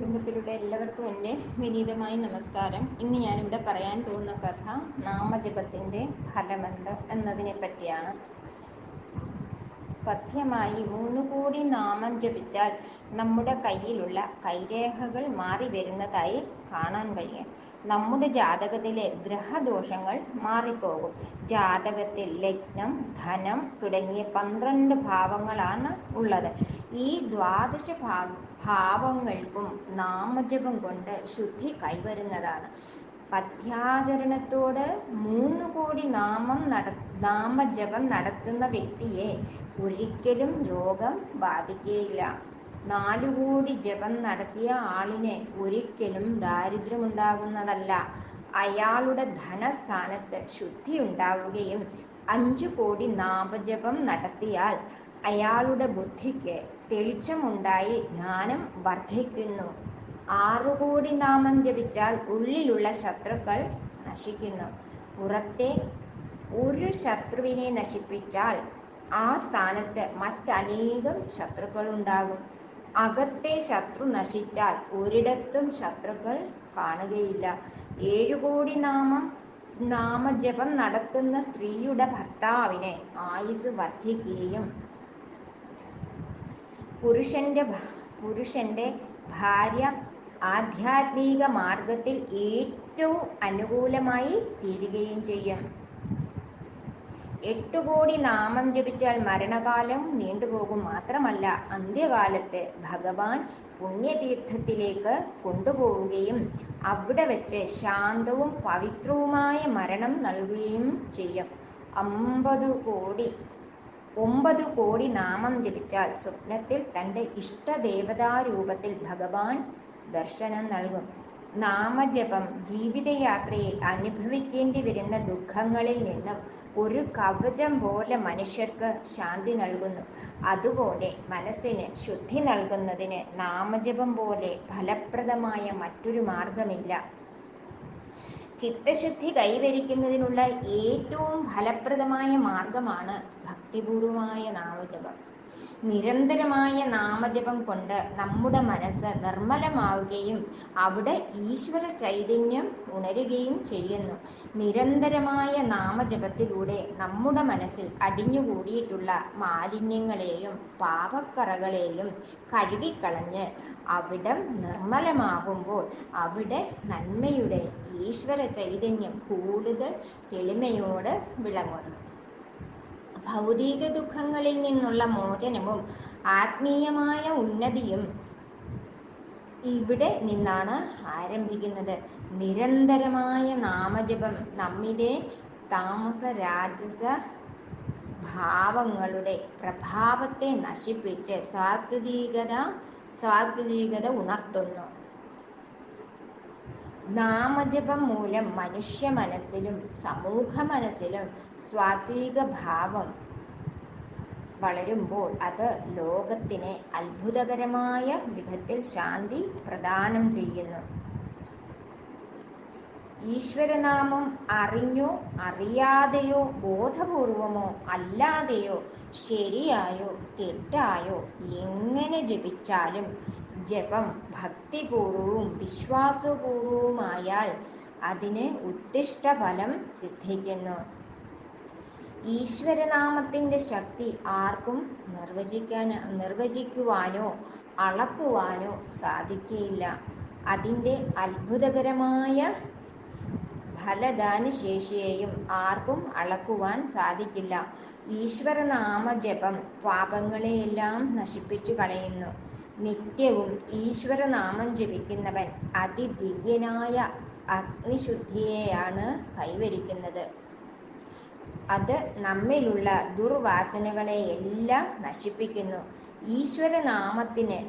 കുടുംബത്തിലുള്ള എല്ലാവർക്കും എന്റെ വിനീതമായ നമസ്കാരം. ഇന്ന് ഞാനിവിടെ പറയാൻ പോകുന്ന കഥ നാമജപത്തിന്റെ ഫലമെന്ത് എന്നതിനെ പറ്റിയാണ്. പഥ്യമായി മൂന്ന് കോടി നാമം ജപിച്ചാൽ നമ്മുടെ കയ്യിലുള്ള കൈരേഖകൾ മാറി വരുന്നതായി കാണാൻ കഴിയും. നമ്മുടെ ജാതകത്തിലെ ഗ്രഹദോഷങ്ങൾ മാറിപ്പോകും. ജാതകത്തിൽ ലഗ്നം ധനം തുടങ്ങിയ പന്ത്രണ്ട് ഭാവങ്ങളാണ് ഉള്ളത്. ഈ ദ്വാദശ ഭാവങ്ങൾക്കും നാമജപം കൊണ്ട് ശുദ്ധി കൈവരുന്നതാണ്. പഥ്യാചരണത്തോട് മൂന്ന് കോടി നാമം നട നാമജപം നടത്തുന്ന വ്യക്തിയെ ഒരിക്കലും രോഗം ബാധിക്കുകയില്ല നാലു കോടി ജപം നടത്തിയ ആളിനെ ഒരിക്കലും ദാരിദ്ര്യമുണ്ടാകുന്നതല്ല. അയാളുടെ ധനസ്ഥാനത്ത് ശുദ്ധി ഉണ്ടാവുകയും അഞ്ചു കോടി നാമജപം നടത്തിയാൽ അയാളുടെ ബുദ്ധിക്ക് തെളിച്ചമുണ്ടായി ജ്ഞാനം വർദ്ധിക്കുന്നു. ആറുകോടി നാമം ജപിച്ചാൽ ഉള്ളിലുള്ള ശത്രുക്കൾ നശിക്കുന്നു. പുറത്തെ ഒരു ശത്രുവിനെ നശിപ്പിച്ചാൽ ആ സ്ഥാനത്ത് മറ്റനേകം ശത്രുക്കൾ ഉണ്ടാകും അകത്തെ ശത്രു നശിച്ചാൽ ഒരിടത്തും ശത്രുക്കൾ കാണുകയില്ല. ഏഴു കോടി നാമം നാമജപം നടത്തുന്ന സ്ത്രീയുടെ ഭർത്താവിനെ ആയുസ് വർദ്ധിക്കുകയും പുരുഷന്റെ പുരുഷന്റെ ഭാര്യ ആധ്യാത്മിക മാർഗത്തിൽ ഏറ്റവും അനുകൂലമായി തീരുകയും ചെയ്യും. എട്ടു കോടി നാമം ജപിച്ചാൽ മരണകാലം നീണ്ടുപോകും മാത്രമല്ല അന്ത്യകാലത്ത് ഭഗവാൻ പുണ്യതീർത്ഥത്തിലേക്ക് കൊണ്ടുപോവുകയും അവിടെ വെച്ച് ശാന്തവും പവിത്രവുമായ മരണം നൽകുകയും ചെയ്യും. അമ്പത് കോടി ഒമ്പത് കോടി നാമം ജപിച്ചാൽ സ്വപ്നത്തിൽ തന്റെ ഇഷ്ടദേവതാരൂപത്തിൽ ഭഗവാൻ ദർശനം നൽകും. നാമജപം ജീവിതയാത്രയിൽ അനുഭവിക്കേണ്ടി വരുന്ന ദുഃഖങ്ങളിൽ നിന്നും ഒരു കവചം പോലെ മനുഷ്യർക്ക് ശാന്തി നൽകുന്നു. അതുപോലെ മനസ്സിന് ശുദ്ധി നൽകുന്നതിന് നാമജപം പോലെ ഫലപ്രദമായ മറ്റൊരു മാർഗമില്ല. ചിത്തശുദ്ധി കൈവരിക്കുന്നതിനുള്ള ഏറ്റവും ഫലപ്രദമായ മാർഗമാണ് ഭക്തിപൂർവമായ നാമജപം. നിരന്തരമായ നാമജപം കൊണ്ട് നമ്മുടെ മനസ്സ് നിർമ്മലമാവുകയും അവിടെ ഈശ്വര ചൈതന്യം ഉണരുകയും ചെയ്യുന്നു. നിരന്തരമായ നാമജപത്തിലൂടെ നമ്മുടെ മനസ്സിൽ അടിഞ്ഞുകൂടിയിട്ടുള്ള മാലിന്യങ്ങളെയും പാപക്കറകളെയും കഴുകിക്കളഞ്ഞ് അവിടം നിർമ്മലമാകുമ്പോൾ അവിടെ നന്മയുടെ ഈശ്വര ചൈതന്യം കൂടുതൽ തെളിമയോട് വിളങ്ങുന്നു. ഭൗതിക ദുഃഖങ്ങളിൽ നിന്നുള്ള മോചനവും ആത്മീയമായ ഉന്നതിയും ഇവിടെ നിന്നാണ് ആരംഭിക്കുന്നത്. നിരന്തരമായ നാമജപം നമ്മിലെ താമസ രാജസ ഭാവങ്ങളുടെ പ്രഭാവത്തെ നശിപ്പിച്ച് സാത്വികത സാത്വികത ഉണർത്തുന്നു. നാമജപം മൂലം മനുഷ്യ മനസ്സിലും സമൂഹ മനസ്സിലും സ്വാത്വിക ഭാവം വളരുമ്പോൾ അത് ലോകത്തിന് അത്ഭുതകരമായ വിധത്തിൽ ശാന്തി പ്രദാനം ചെയ്യുന്നു. ഈശ്വരനാമം അറിഞ്ഞോ അറിയാതെയോ ബോധപൂർവമോ അല്ലാതെയോ ശരിയായോ തെറ്റായോ എങ്ങനെ ജപിച്ചാലും ജപം ഭക്തിപൂർവവും വിശ്വാസപൂർവവുമായാൽ അതിന് ഉദ്ദിഷ്ട ഫലം സിദ്ധിക്കുന്നു. ഈശ്വരനാമത്തിന്റെ ശക്തി ആർക്കും നിർവചിക്കാൻ നിർവചിക്കുവാനോ അളക്കുവാനോ സാധിക്കുകയില്ല. അതിന്റെ അത്ഭുതകരമായ ഫലദാന ശേഷിയെയും ആർക്കും അളക്കുവാൻ സാധിക്കില്ല. ഈശ്വരനാമ ജപം പാപങ്ങളെയെല്ലാം നശിപ്പിച്ചു കളയുന്നു. നിത്യവും ഈശ്വരനാമം ജപിക്കുന്നവൻ അതിദിവ്യനായ അഗ്നിശുദ്ധിയെയാണ് കൈവരിക്കുന്നത്. അത് നമ്മിലുള്ള ദുർവാസനകളെ എല്ലാം നശിപ്പിക്കുന്നു. ഈശ്വരനാമത്തിന്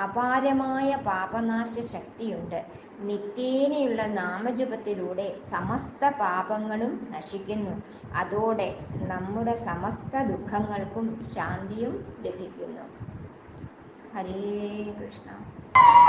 അപാരമായ പാപനാശ ശക്തിയുണ്ട്. നിത്യേനയുള്ള നാമജപത്തിലൂടെ സമസ്ത പാപങ്ങളും നശിക്കുന്നു. അതോടെ നമ്മുടെ സമസ്ത ദുഃഖങ്ങൾക്കും ശാന്തിയും ലഭിക്കുന്നു. हरे कृष्णा।